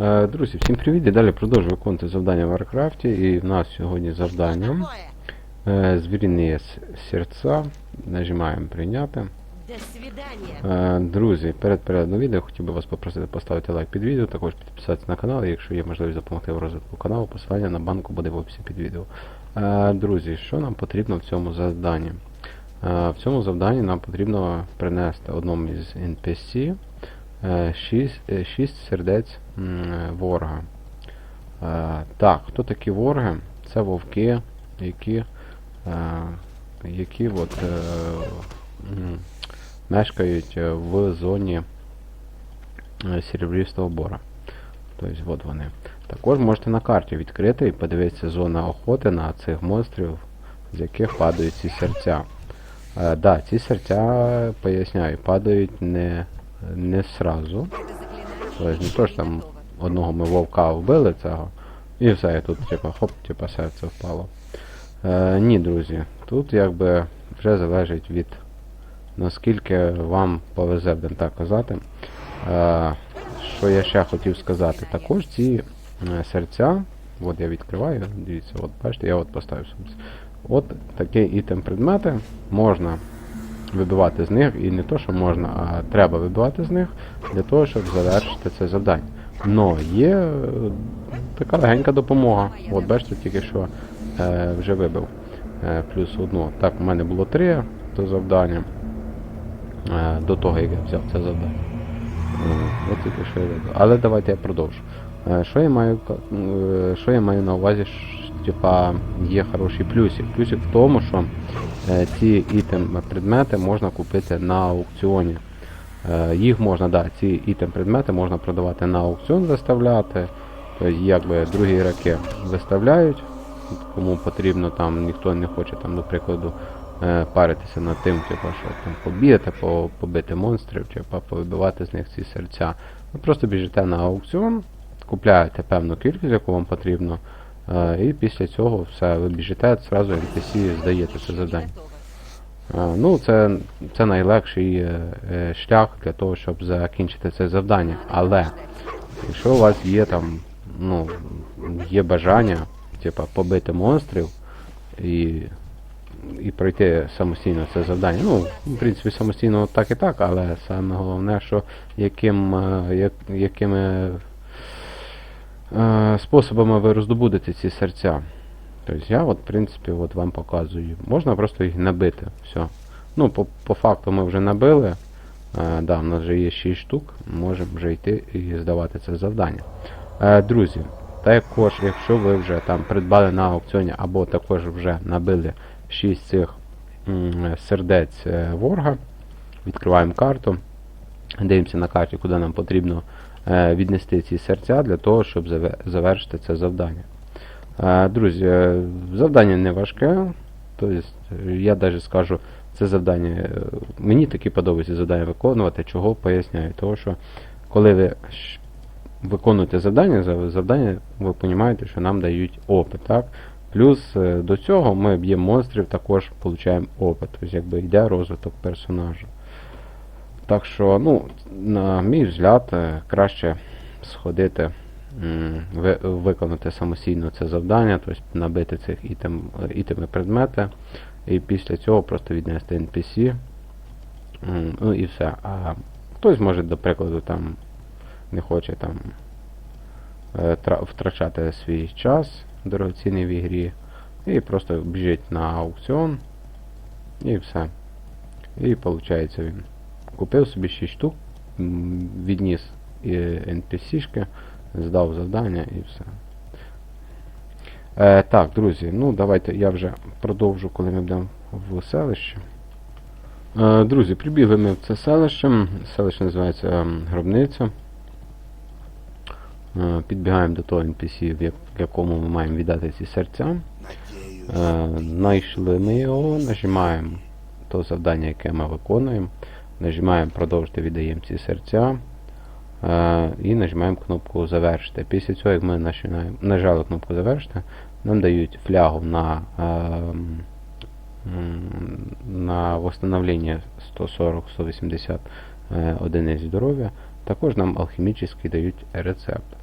Е, Друзі, всім привіт! І далі продовжую виконувати завдання в Варкрафті. І в нас сьогодні завдання е, с- серця. Нажимаємо прийняти. Е, Друзі, перед переглядом відео хотів би вас попросити поставити лайк під відео, також підписатися на канал, і якщо є можливість допомогти в розвитку каналу, посилання на банку буде в описі під відео. Друзі, що нам потрібно в цьому завданні? В цьому завданні нам потрібно принести одному із NPC 6 сердець е, ворога. Е, Так, хто такі ворги? Це вовки, які, е, які от, е, мешкають е, в зоні е, серебристого бора. Тобто, от вони. Також можете на карті відкрити і подивитися зона охоти на цих монстрів, з яких падають ці серця. Е, да, ці серця, поясняю, падають не, не сразу. Тобто не то, що там одного ми вовка вбили цього, і все, і тут типа хоп, типа серце впало. Е, ні, друзі, тут якби вже залежить від наскільки вам повезе, будемо так казати. Е, що я ще хотів сказати? Також ці е, серця, от я відкриваю, дивіться, от бачите, я от поставив. От такі ітем предмети можна вибивати з них, і не то, що можна, а треба вибивати з них для того, щоб завершити це завдання. Но є е, така легенька допомога. От бачите, тільки що е, вже вибив е, плюс одну. Так, у мене було три до завдання. Е, до того, як я взяв це завдання. Е, От тільки що я вибив. Але давайте я продовжу. Е, Що я маю, що я маю на увазі, типа, є хороший плюсик. Плюсик в тому, що е, ці ітем предмети можна купити на аукціоні. Е, Їх можна, да, ці ітем предмети можна продавати на аукціон, виставляти. Тобто, якби другі раки виставляють, кому потрібно там, ніхто не хоче там, до прикладу, е, паритися над тим, типу, що там побігати, побити монстрів, типу, повибивати з них ці серця. Ви просто біжите на аукціон, купляєте певну кількість, яку вам потрібно, і після цього все, ви біжите, зразу NPC здаєте це завдання. Ну, це, це найлегший е, е, шлях для того, щоб закінчити це завдання. Але якщо у вас є там, ну, є бажання, типа, побити монстрів і, і пройти самостійно це завдання. Ну, в принципі, самостійно так і так, але саме головне, що яким, е, як, якими е, способами ви роздобудете ці серця. Тобто я от, в принципі, от вам показую. Можна просто їх набити. Все. Ну, по, по факту ми вже набили. Е, да, у нас вже є 6 штук. Можемо вже йти і здавати це завдання. Е, друзі, також, якщо ви вже там придбали на аукціоні або також вже набили 6 цих м, сердець е, ворга, відкриваємо карту. Дивимося на карті, куди нам потрібно віднести ці серця для того, щоб завершити це завдання. Е, Друзі, е, завдання не важке. Тобто, е, я навіть скажу, це завдання. е, Мені такі подобається завдання виконувати, чого поясняю. Тому що коли ви виконуєте завдання, завдання, ви розумієте, що нам дають опит. Так? Плюс е, до цього ми б'ємо монстрів, також отримуємо опит. Тобто якби йде розвиток персонажа. Так що, ну, на мій взгляд, е, краще сходити виконати самостійно це завдання, тобто набити цих ітем, ітеми предмети, і після цього просто віднести NPC. Ну і все. А хтось може, до прикладу, там не хоче там е, втрачати свій час дорогоцінний в ігрі. І просто біжить на аукціон. І все. І виходить він. Купив собі 6 штук, відніс і NPC-шки, здав завдання і все. Е, так, друзі, ну давайте я вже продовжу, коли ми будемо в селищі. Е, друзі, прибігли ми в це селище. Селище називається ем, Гробниця. Е, підбігаємо до того NPC, в як- в якому ми маємо віддати ці серця. Е, Знайшли ми його, нажимаємо то завдання, яке ми виконуємо. Нажимаємо продовжити, віддаємо ці серця. Е, і нажимаємо кнопку завершити. Після цього, як ми нажали кнопку завершити, нам дають флягу на, ем, на восстановлення 140-180 е, одиниць здоров'я. Також нам алхімічно дають рецепт.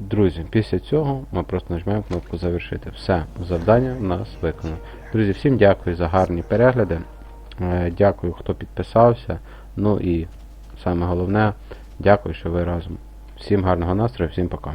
Друзі, після цього ми просто нажмемо кнопку завершити. Все, завдання в нас виконано. Друзі, всім дякую за гарні перегляди. Е, Дякую, хто підписався. Ну і саме головне, дякую, що ви разом. Всім гарного настрою, всім пока.